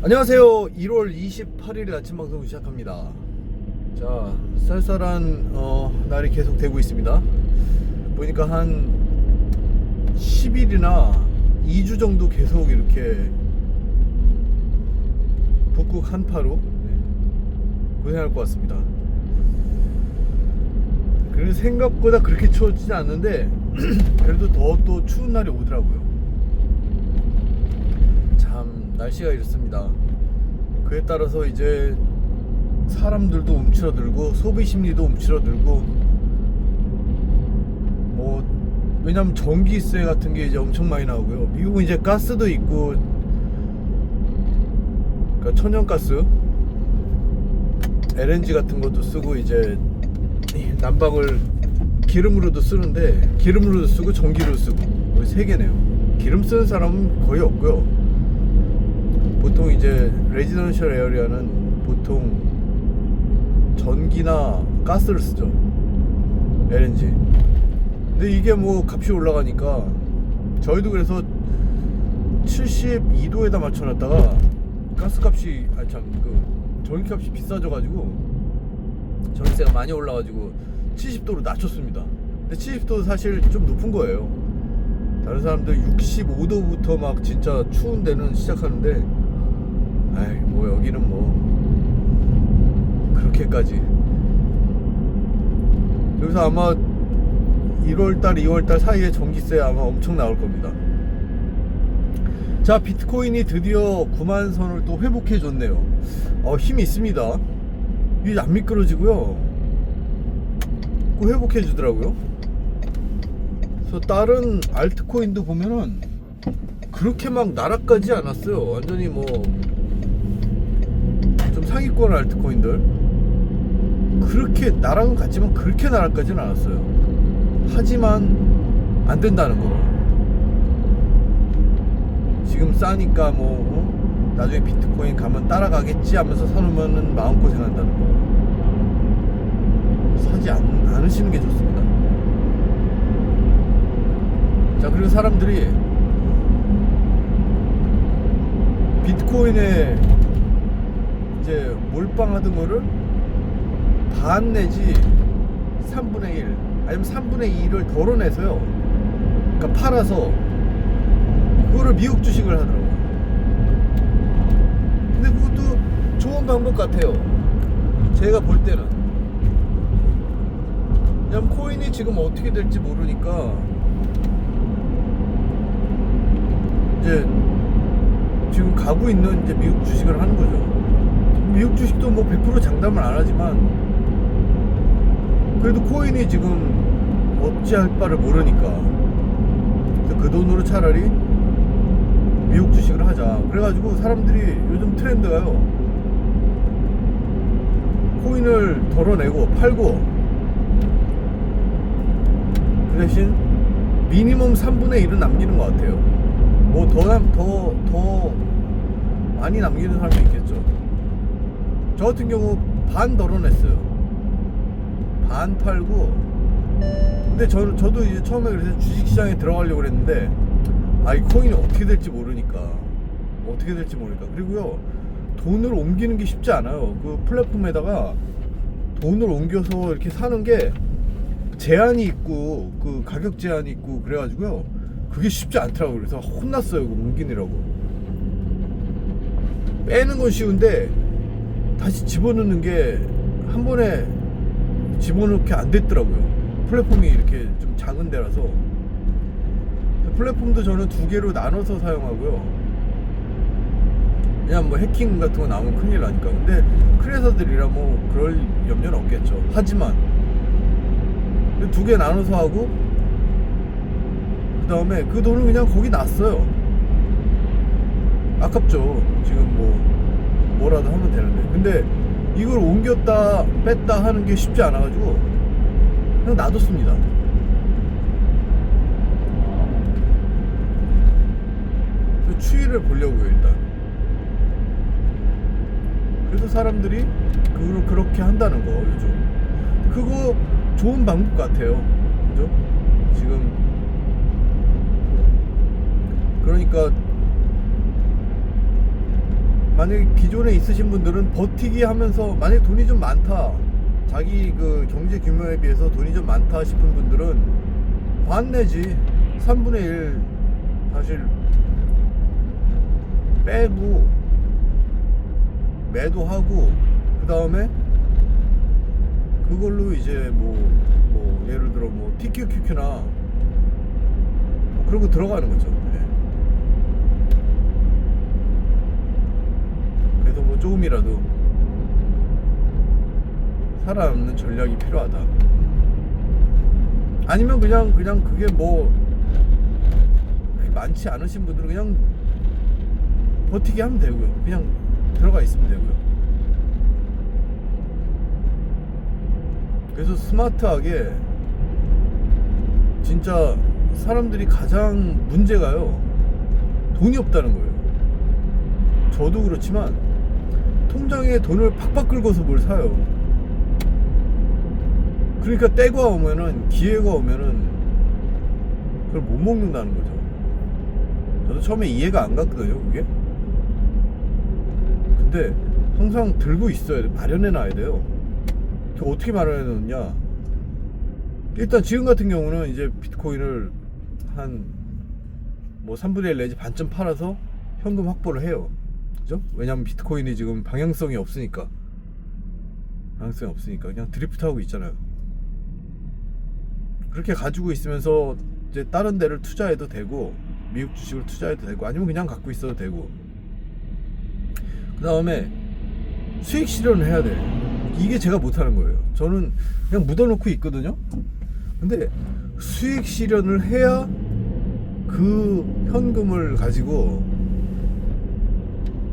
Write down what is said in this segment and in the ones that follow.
안녕하세요. 1월 28일 아침 방송 시작합니다. 자, 쌀쌀한 어, 날이 계속 되고 있습니다. 보니까 한 10일이나 2주 정도 계속 이렇게 북극 한파로 네, 고생할 것 같습니다. 그래도 생각보다 그렇게 추워지지 않는데 그래도 더 또 추운 날이 오더라고요. 참 날씨가 이렇습니다. 그에 따라서 이제 사람들도 움츠러들고 소비 심리도 움츠러들고 뭐 왜냐면 전기세 같은 게 이제 엄청 많이 나오고요. 미국은 이제 가스도 있고 그러니까 천연가스 LNG 같은 것도 쓰고 이제 난방을 기름으로도 쓰는데 기름으로도 쓰고 전기로 쓰고 거의 세 개네요. 기름 쓰는 사람은 거의 없고요. 보통 이제 레지던셜 에어리아는 보통 전기나 가스를 쓰죠. LNG. 근데 이게 뭐 값이 올라가니까 저희도 그래서 72도에다 맞춰놨다가 가스 값이 아 참 그 전기 값이 비싸져가지고 전기세가 많이 올라가지고 70도로 낮췄습니다. 근데 70도도 사실 좀 높은 거예요. 다른 사람들 65도부터 막 진짜 추운 데는 시작하는데, 아이, 뭐 여기는 뭐, 그렇게까지. 그래서 아마 1월달, 2월달 사이에 전기세 아마 엄청 나올 겁니다. 자, 비트코인이 드디어 9만 선을 또 회복해 줬네요. 어, 힘이 있습니다. 이게 안 미끄러지고요. 그 회복해 주더라고요. 그래서 다른 알트코인도 보면은 그렇게 막 나락가지 않았어요. 완전히 뭐좀 상위권 알트코인들 그렇게 나락은 같지만 그렇게 나락가지는 않았어요. 하지만 안 된다는 거. 지금 싸니까 뭐 어? 나중에 비트코인 가면 따라가겠지 하면서 사놓으면은 마음 고생 한다는 거. 사지 않, 않으시는 게 좋습니다. 자, 그리고 사람들이 비트코인에 이제 몰빵하던 거를 반 내지 3분의 1 아니면 3분의 2를 덜어내서요. 그러니까 팔아서 그거를 미국 주식을 하더라고요. 근데 그것도 좋은 방법 같아요. 제가 볼 때는. 왜냐면 코인이 지금 어떻게 될지 모르니까 이제 지금 가고 있는 이제 미국 주식을 하는 거죠. 미국 주식도 뭐 100% 장담을 안 하지만 그래도 코인이 지금 어찌할 바를 모르니까 그 돈으로 차라리 미국 주식을 하자. 그래가지고 사람들이 요즘 트렌드가요. 코인을 덜어내고 팔고 그 대신 미니멈 3분의 1은 남기는 것 같아요. 뭐 더 더 더 많이 남기는 사람도 있겠죠. 저 같은 경우 반 덜어냈어요. 반 팔고. 근데 저, 저도 이제 처음에 그래서 주식시장에 들어가려고 그랬는데 아 이 코인이 어떻게 될지 모르니까. 어떻게 될지 모르니까. 그리고요 돈을 옮기는 게 쉽지 않아요. 그 플랫폼에다가 돈을 옮겨서 이렇게 사는 게 제한이 있고 그 가격 제한이 있고 그래가지고요 그게 쉽지 않더라고요. 그래서 혼났어요 그 옮기느라고. 빼는 건 쉬운데 다시 집어넣는 게 한 번에 집어넣게 안 됐더라고요 플랫폼이 이렇게 좀 작은 데라서 플랫폼도 저는 두 개로 나눠서 사용하고요. 그냥 뭐 해킹 같은 거 나오면 큰일 나니까. 근데 크리에이터들이라 뭐 그럴 염려는 없겠죠. 하지만 두 개 나눠서 하고 그 다음에 그 돈을 그냥 거기 놨어요. 아깝죠. 지금 뭐 뭐라도 하면 되는데. 근데 이걸 옮겼다 뺐다 하는 게 쉽지 않아가지고 그냥 놔뒀습니다. 그 추이를 보려고요 일단. 그래서 사람들이 그걸 그렇게 한다는 거 요즘. 그거 좋은 방법 같아요. 그죠? 지금. 그러니까 만약에 기존에 있으신 분들은 버티기 하면서 만약에 돈이 좀 많다 자기 그 경제 규모에 비해서 돈이 좀 많다 싶은 분들은 반 내지 3분의 1 사실 빼고 매도하고 그 다음에 그걸로 이제 뭐, 뭐 예를 들어 뭐 TQQQ나 뭐 그런 거 들어가는 거죠. 네. 그래서 뭐 조금이라도 살아남는 전략이 필요하다. 아니면 그냥 그냥 그게 뭐 많지 않으신 분들은 그냥 버티게 하면 되고요. 그냥 들어가 있으면 되고요. 그래서 스마트하게 진짜 사람들이 가장 문제가요. 돈이 없다는 거예요. 저도 그렇지만 통장에 돈을 팍팍 긁어서 뭘 사요. 그러니까 때가 오면은 기회가 오면은 그걸 못 먹는다는 거죠. 저도 처음에 이해가 안 갔거든요, 그게. 근데 항상 들고 있어야 돼. 마련해 놔야 돼요. 그 어떻게 마련해 놓느냐? 일단 지금 같은 경우는 이제 비트코인을 한 뭐 3분의 1 내지 반쯤 팔아서 현금 확보를 해요. 그죠? 왜냐면 비트코인이 지금 방향성이 없으니까. 방향성이 없으니까 그냥 드리프트 하고 있잖아요. 그렇게 가지고 있으면서 이제 다른 데를 투자해도 되고 미국 주식을 투자해도 되고 아니면 그냥 갖고 있어도 되고 그 다음에 수익 실현을 해야 돼. 이게 제가 못하는 거예요. 저는 그냥 묻어놓고 있거든요. 근데 수익 실현을 해야 그 현금을 가지고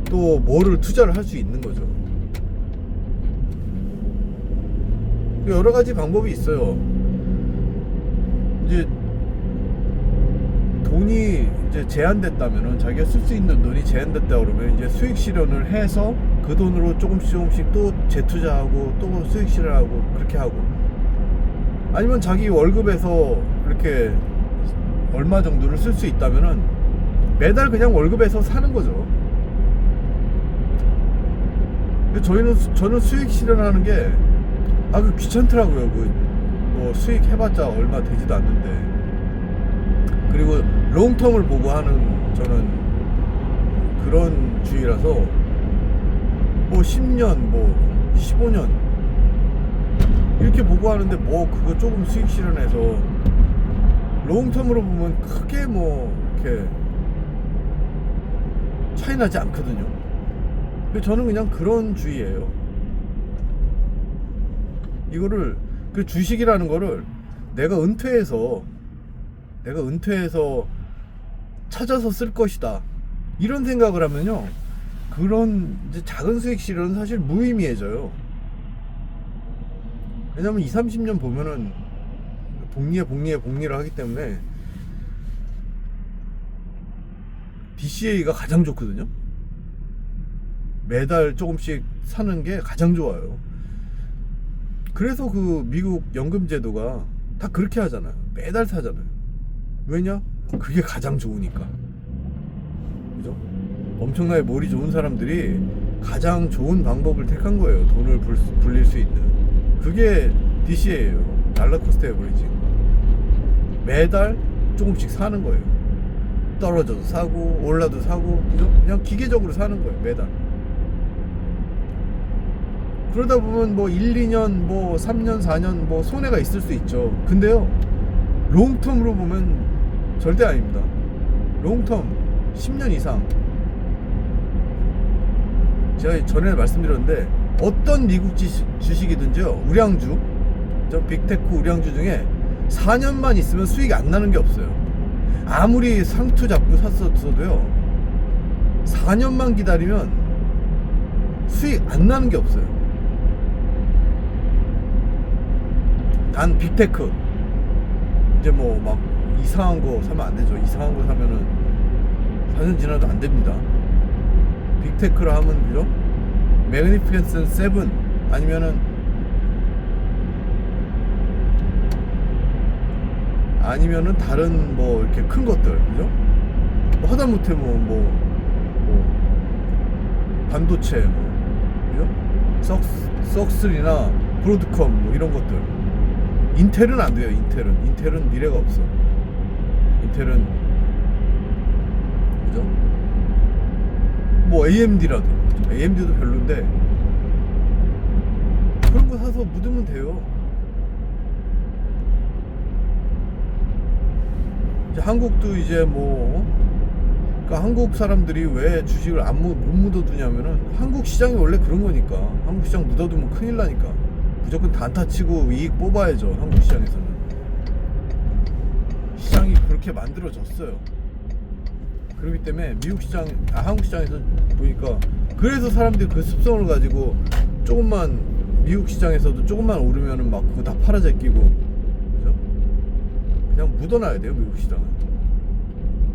또 뭐를 투자를 할 수 있는 거죠. 여러 가지 방법이 있어요. 이제 돈이 이제 제한됐다면은 자기가 쓸 수 있는 돈이 제한됐다 그러면 이제 수익 실현을 해서 그 돈으로 조금씩 조금씩 또 재투자하고 또 수익 실현하고 그렇게 하고 아니면 자기 월급에서 이렇게 얼마 정도를 쓸 수 있다면은 매달 그냥 월급에서 사는 거죠. 근데 저희는 수- 저는 수익 실현하는 게 아 그 귀찮더라고요. 그 뭐 수익 해봤자 얼마 되지도 않는데 그리고 롱텀을 보고 하는 저는 그런 주의라서 뭐 10년 뭐 15년 이렇게 보고 하는데 뭐 그거 조금 수익 실현해서 롱텀으로 보면 크게 뭐 이렇게 차이 나지 않거든요. 저는 그냥 그런 주의예요. 이거를 그 주식이라는 거를 내가 은퇴해서 내가 은퇴해서 찾아서 쓸 것이다. 이런 생각을 하면요. 그런 작은 수익 실현은 사실 무의미해져요. 왜냐면 2, 30년 보면은 복리에 복리에 복리를 하기 때문에 DCA가 가장 좋거든요. 매달 조금씩 사는 게 가장 좋아요. 그래서 그 미국 연금 제도가 다 그렇게 하잖아요. 매달 사잖아요. 왜냐? 그게 가장 좋으니까. 그죠? 엄청나게 몰이 좋은 사람들이 가장 좋은 방법을 택한 거예요. 돈을 불, 수- 불릴 수 있는. 그게 DCA예요. 달러 코스트 에버리지. 매달 조금씩 사는 거예요. 떨어져도 사고 올라도 사고 그죠? 그냥 기계적으로 사는 거예요. 매달. 그러다 보면 뭐 1, 2년, 뭐 3년, 4년 뭐 손해가 있을 수 있죠. 근데요. 롱텀으로 보면 절대 아닙니다. 롱텀 10년 이상. 제가 전에 말씀드렸는데 어떤 미국 주식이든지요. 우량주, 저 빅테크 우량주 중에 4년만 있으면 수익이 안 나는 게 없어요. 아무리 상투 잡고 샀어도요. 4년만 기다리면 수익 안 나는 게 없어요. 단 빅테크 이제 뭐 막 이상한 거 사면 안 되죠. 이상한 거 사면은 4년 지나도 안 됩니다. 빅테크라 하면 그죠? 매그니피켄슨 7 아니면은 아니면은 다른 뭐 이렇게 큰 것들 그죠? 뭐 하다못해 뭐뭐뭐 반도체 뭐, 그죠? 썩, 썩슬이나 브로드컴 뭐 이런 것들 인텔은 안 돼요 인텔은. 인텔은 미래가 없어. 인텔은 그죠? 뭐 AMD라도. AMD도 별론데 그런 거 사서 묻으면 돼요. 이제 한국도 이제 뭐 그러니까 한국 사람들이 왜 주식을 안 묻, 못 묻어두냐면은 한국 시장이 원래 그런 거니까. 한국 시장 묻어두면 큰일 나니까 무조건 단타 치고 이익 뽑아야죠 한국 시장에서는. 시장이 그렇게 만들어졌어요. 그렇기 때문에 미국 시장 아 한국 시장에서 보니까 그래서 사람들이 그 습성을 가지고 조금만 미국 시장에서도 조금만 오르면은 막 그거 다 팔아 제끼고 그죠? 그냥 묻어놔야 돼요 미국 시장은.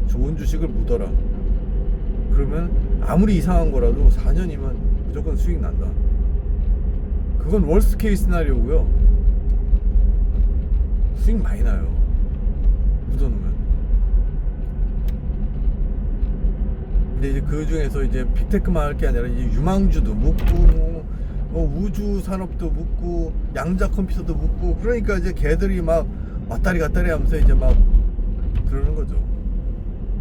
좋은 주식을 묻어라. 그러면 아무리 이상한 거라도 4년이면 무조건 수익 난다 그건 월스트 케이스 시나리오고요 수익 많이 나요 묻어놓으면 근데 이제 그 중에서 이제 빅테크만 할 게 아니라 이제 유망주도 묻고 뭐, 뭐 우주 산업도 묻고 양자 컴퓨터도 묻고 그러니까 이제 걔들이 막 왔다리 갔다리 하면서 이제 막 그러는 거죠.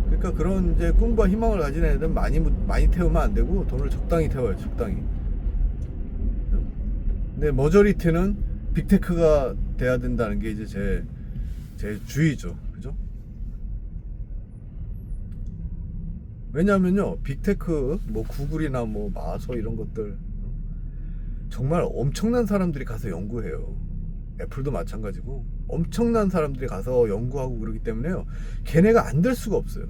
그러니까 그런 이제 꿈과 희망을 가진 애들은 많이 묻- 많이 태우면 안 되고 돈을 적당히 태워요, 적당히. 근데 머저리티는 빅테크가 돼야 된다는 게 이제 제 제 주의죠, 그죠? 왜냐하면요 빅테크 뭐 구글이나 뭐 마서 이런 것들 정말 엄청난 사람들이 가서 연구해요. 애플도 마찬가지고 엄청난 사람들이 가서 연구하고 그러기 때문에요. 걔네가 안 될 수가 없어요.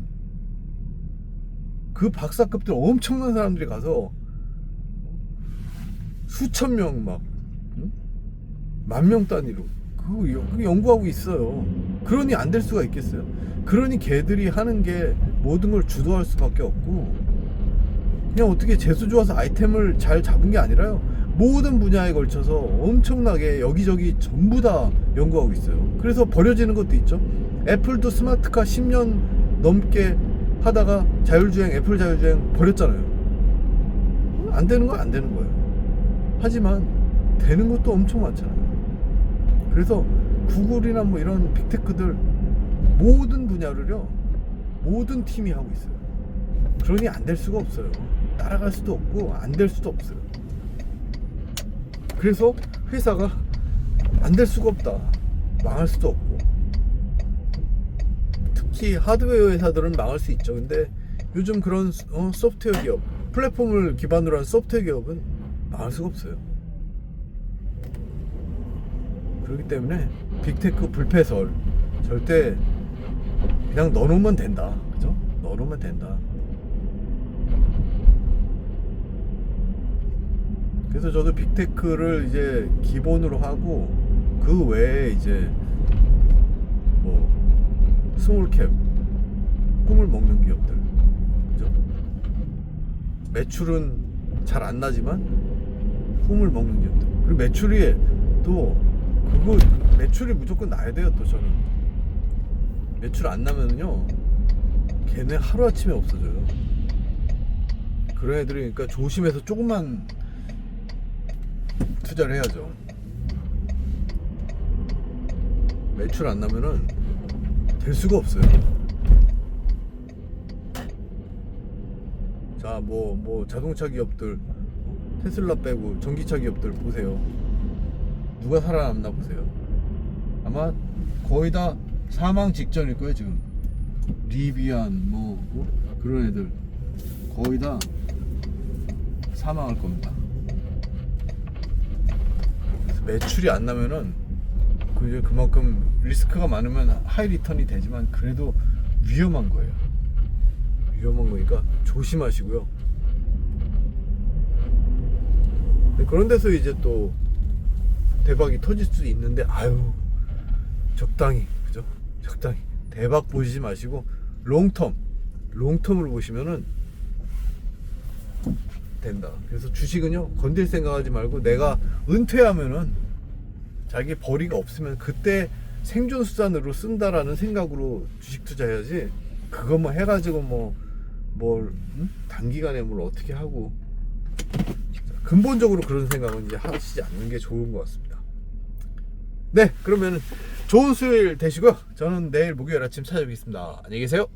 그 박사급들 엄청난 사람들이 가서 수천 명 막 만 명 단위로 그, 연구하고 있어요. 그러니 안 될 수가 있겠어요. 그러니 걔들이 하는 게 모든 걸 주도할 수밖에 없고 그냥 어떻게 재수 좋아서 아이템을 잘 잡은 게 아니라요. 모든 분야에 걸쳐서 엄청나게 여기저기 전부 다 연구하고 있어요. 그래서 버려지는 것도 있죠. 애플도 스마트카 10년 넘게 하다가 자율주행, 애플 자율주행 버렸잖아요. 안 되는 건 안 되는 거예요. 하지만 되는 것도 엄청 많잖아요. 그래서 구글이나 뭐 이런 빅테크들 모든 분야를요 모든 팀이 하고 있어요. 그러니 안 될 수가 없어요. 따라갈 수도 없고 안 될 수도 없어요. 그래서 회사가 안 될 수가 없다. 망할 수도 없고. 특히 하드웨어 회사들은 망할 수 있죠. 근데 요즘 그런 어, 소프트웨어 기업, 플랫폼을 기반으로 한 소프트웨어 기업은 망할 수가 없어요. 그렇기 때문에 빅테크 불패설 절대 그냥 넣어놓으면 된다. 그죠? 넣어놓으면 된다. 그래서 저도 빅테크를 이제 기본으로 하고 그 외에 이제 뭐 스몰캡 꿈을 먹는 기업들 그죠? 매출은 잘 안 나지만 꿈을 먹는 기업들 그리고 매출이 또 그거 매출이 무조건 나야 돼요 또 저는. 매출 안 나면요 걔네 하루아침에 없어져요. 그런 애들이 그러니까 조심해서 조금만 투자를 해야죠. 매출 안 나면은 될 수가 없어요. 자뭐뭐 자동차 기업들 테슬라 빼고 전기차 기업들 보세요 누가 살아남나 보세요. 아마 거의 다 사망 직전일 거예요 지금. 리비안 뭐, 뭐 그런 애들 거의 다 사망할 겁니다. 매출이 안 나면은 그 그만큼 리스크가 많으면 하이 리턴이 되지만 그래도 위험한 거예요. 위험한 거니까 조심하시고요. 네, 그런 데서 이제 또 대박이 터질 수도 있는데 아유 적당히 그죠? 적당히. 대박 보시지 마시고 롱텀. 롱텀으로 보시면은 된다. 그래서 주식은요 건들 생각하지 말고 내가 은퇴하면은 자기 벌이가 없으면 그때 생존 수단으로 쓴다라는 생각으로 주식 투자해야지 그거 뭐 해가지고 뭐뭘 단기간에 뭘 어떻게 하고. 근본적으로 그런 생각은 이제 하시지 않는 게 좋은 것 같습니다. 네, 그러면 좋은 수요일 되시고요. 저는 내일 목요일 아침 찾아뵙겠습니다. 안녕히 계세요.